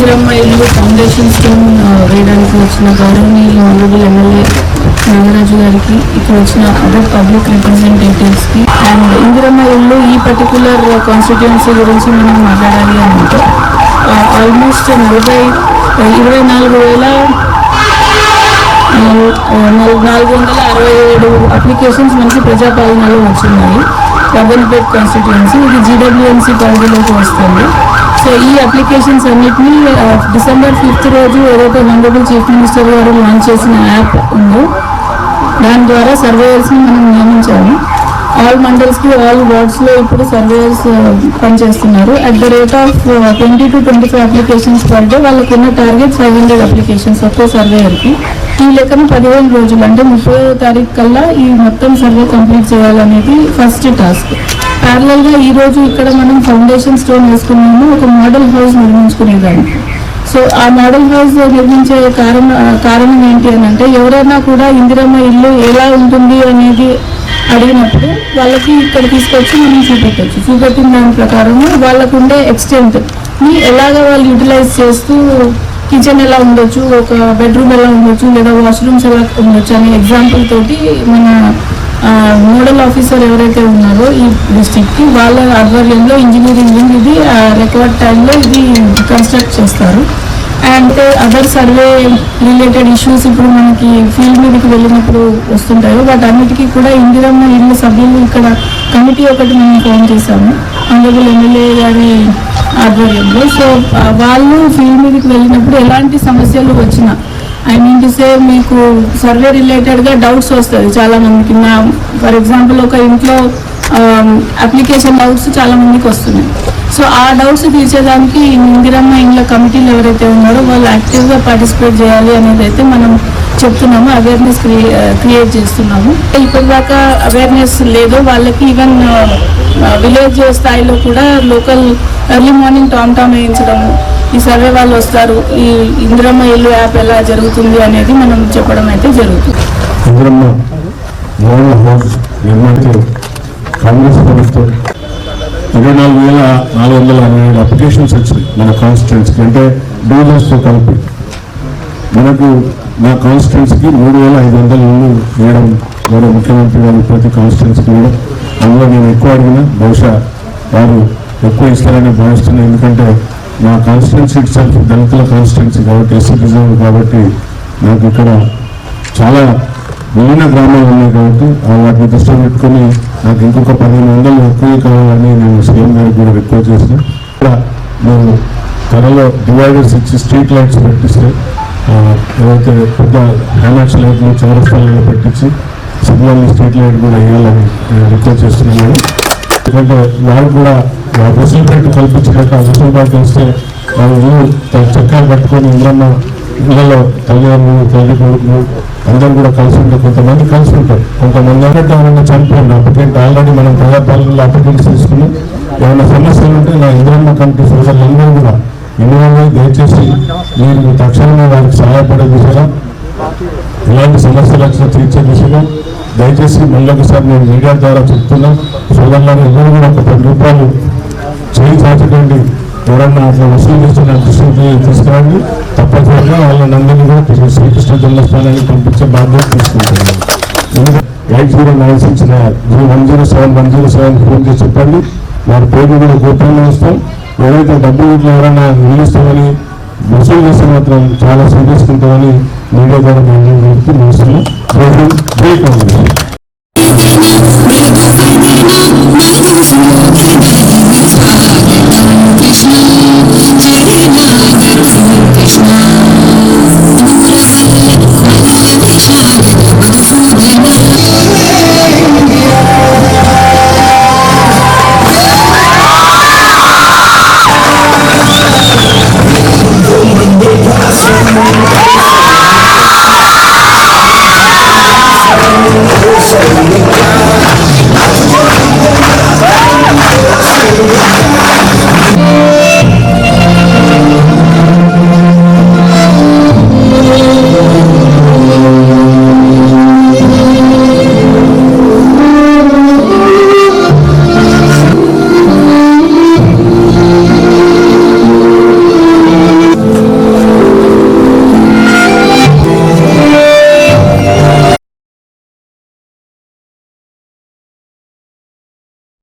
ఇందిరమ్మ ఇల్లు foundation scheme వేయడానికి వచ్చిన గౌరవనీయులు ఆనరబుల్ ఎమ్మెల్యే నాగరాజు గారికి ఇక్కడ వచ్చిన అదర్ పబ్లిక్ రిప్రజెంటేటివ్స్కి అండ్ ఇందిరమ్మ ఇల్లు ఈ పర్టికులర్ కాన్స్టిట్యుయెన్సీ గురించి మనం మాట్లాడాలి అంటే ఆల్మోస్ట్ నలభై ఇరవై నాలుగు వేల నాలుగు నాలుగు వందల అరవై ఏడు అప్లికేషన్స్ మనకి ప్రజాపాలనలో వచ్చినాయి. రబన్పేట్ కాన్స్టిట్యుయెన్సీ ఇది జీడబ్ల్యూఎంసీ పరిధిలోకి వస్తుంది. సో ఈ అప్లికేషన్స్ అన్నిటినీ డిసెంబర్ ఫిఫ్త్ రోజు ఏదైతే హండ్రబుల్ చీఫ్ మినిస్టర్ గారు లాంచ్ చేసిన యాప్ ఉందో దాని ద్వారా సర్వేయర్స్ని మనం నియమించాలి ఆల్ మండల్స్కి ఆల్ వార్డ్స్లో ఇప్పుడు సర్వేయర్స్ uh, పనిచేస్తున్నారు. At the rate of twenty to twenty five applications per day వాళ్ళకి ఉన్న టార్గెట్ ఫైవ్ హండ్రెడ్ అప్లికేషన్స్ ఒక్కో సర్వేయర్కి ఈ లెక్కన పదిహేను రోజులు అంటే ముప్పై తారీఖు కల్లా ఈ మొత్తం సర్వే కంప్లీట్ చేయాలనేది ఫస్ట్ టాస్క్ ప్యారలల్గా ఈ రోజు ఇక్కడ మనం ఫౌండేషన్ స్టోన్ వేసుకున్నాము ఒక మోడల్ హౌస్ నిర్మించుకునేదాన్ని. సో ఆ మోడల్ హౌస్ నిర్మించే కారణం కారణం ఏంటి అని అంటే ఎవరైనా కూడా ఇందిరమ్మ ఇల్లు ఎలా ఉంటుంది అనేది అడిగినప్పుడు వాళ్ళకి ఇక్కడ తీసుకొచ్చి మనం చూపెట్టచ్చు. చూపెట్టిన దాని ప్రకారము వాళ్ళకు ఉండే ఎక్స్టెంట్ని ఎలాగ వాళ్ళు యూటిలైజ్ చేస్తూ కిచెన్ ఎలా ఉండొచ్చు ఒక బెడ్రూమ్ ఎలా ఉండొచ్చు లేదా వాష్రూమ్స్ ఎలా ఉండొచ్చు అనే ఎగ్జాంపుల్ తోటి మన మోడల్ ఆఫీసర్ ఎవరైతే ఉన్నారో ఈ డిస్ట్రిక్ట్కి వాళ్ళ ఆధ్వర్యంలో ఇంజనీరింగ్ ఇది రికార్డ్ టైంలో ఇది కన్స్ట్రక్ట్ చేస్తారు. And other survey related issues ఇప్పుడు మనకి ఫీల్డ్ మీదకి వెళ్ళినప్పుడు వస్తుంటాయో. వాటన్నిటికీ కూడా ఇందిరమ్మ ఇల్లు సభ్యులు ఇక్కడ కమిటీ ఒకటి మేము ఫోన్ చేశాము. అందులో ఎమ్మెల్యే గారి ఆధ్వర్యంలో. సో వాళ్ళు ఫీల్డ్ మీదకి వెళ్ళినప్పుడు ఎలాంటి సమస్యలు వచ్చినా ఐ మీన్ టు సే మీకు సర్వే రిలేటెడ్గా డౌట్స్ వస్తుంది చాలా మందికి నా ఫర్ ఎగ్జాంపుల్ ఒక ఇంట్లో అప్లికేషన్ డౌట్స్ చాలా మందికి వస్తున్నాయి. సో ఆ డౌట్స్ తీర్చేదానికి ఇందిరమ్మ ఇండ్ల కమిటీలు ఎవరైతే ఉన్నారో వాళ్ళు యాక్టివ్గా పార్టిసిపేట్ చేయాలి అనేది అయితే మనం చెప్తున్నాము అవేర్నెస్ క్రియేట్ చేస్తున్నాము. ఇప్పటిదాకా అవేర్నెస్ లేదు. వాళ్ళకి ఈవెన్ విలేజ్ స్థాయిలో కూడా local early morning tom tom వేయించడం ఈ సర్వే వాళ్ళు వస్తారు ఈ ఇందిరమ్మ ఇల్లు యాప్ ఎలా జరుగుతుంది అనేది మనం చెప్పడం అయితే జరుగుతుంది. కాంగ్రెస్ ప్రభుత్వం ఇరవై నాలుగు వేల నాలుగు వందల అరవై ఏడు అప్లికేషన్స్ వచ్చినాయి మన కాన్స్టిట్యున్సీకి అంటే డీలర్స్తో కలిపి. మనకు నా కాన్స్టిట్యున్సీకి మూడు వేల ఐదు వందల ఇల్లు వేయడం గౌరవ ముఖ్యమంత్రి గారు ప్రతి కాన్స్టిట్యున్సీకి కూడా అందులో నేను ఎక్కువ అడిగినా బహుశా వారు ఎక్కువ ఇస్తారని భావిస్తున్నాను ఎందుకంటే నా కాన్స్టిట్యున్సీ ఇట్ సెల్ఫ్ దళితుల కాన్స్టిట్యున్సీ కాబట్టి ఎస్సీ రిజర్వ్ కాబట్టి నాకు ఇక్కడ చాలా విలీన గ్రామాలు ఉన్నాయి కాబట్టి వాటిని దృష్టిలో పెట్టుకొని నాకు ఇంకొక పదిహేను వందలు ఎక్కువ కావాలని నేను సీఎం గారికి కూడా రిక్వెస్ట్ చేసిన మేము నేను త్వరలో డివైడర్స్ ఇచ్చి స్ట్రీట్ లైట్స్ పెట్టిస్తే ఏవైతే పెద్ద హ్యామాక్స్ లైట్లు చౌరస్తాలలో పెట్టించి సిగ్నల్ స్ట్రీట్ లైట్ కూడా వేయాలని నేను రిక్వెస్ట్ చేస్తున్నాను. ఎందుకంటే వాళ్ళు కూడా వెసులుబాటు కల్పించినట్టు ఆ వెసులుబాటు వస్తే వాళ్ళు చక్కగా కట్టుకొని ఇంద్రమ్మ ఇళ్ళలో తల్లిదండ్రులు తల్లి కొడుకులు అందరూ కూడా కలిసి ఉంటారు కొంతమంది కలిసి ఉంటారు. కొంతమంది అంటే ఏమైనా చనిపోయింది అప్పటికంటే ఆల్రెడీ మనం ప్రజాపాలనలో అప్లికెంట్స్ తీసుకుని ఏమైనా సమస్యలు ఉంటే నా ఇంద్రమ్మ కమిటీ సోదరులందరూ కూడా ఇన్వాల్వ్ దయచేసి మీరు తక్షణమే వారికి సహాయపడే దిశగా ఇలాంటి సమస్యలు వచ్చినా తీర్చే దిశగా దయచేసి మళ్ళీ ఒకసారి నేను మీడియా ద్వారా చెప్తున్నా. సోదరులను ఎవరు కూడా ఒక పది రూపాయలు చేయి చాచకండి. ఎవరన్నా అట్లా వసూలు చేస్తున్న దృష్టికి తీసుకురండి. తప్పనిసరిగా వాళ్ళందరినీ కూడా కృష్ణ శ్రీకృష్ణ జన్మస్థానానికి పంపించే బాధ్యత తీసుకుంటున్నాను eight zero nine six one zero seven one zero seven phone చేసి చెప్పండి. వారి పేరు కూడా గోప్యంగా వస్తాం ఎవరైతే డబ్బు ఇట్లా ఎవరైనా నిలుస్తామని వసూలు చేస్తే మాత్రం చాలా సీరియస్ ఉంటుందని మీడియా ద్వారా మేము చెప్తూ నిలుస్తున్నాం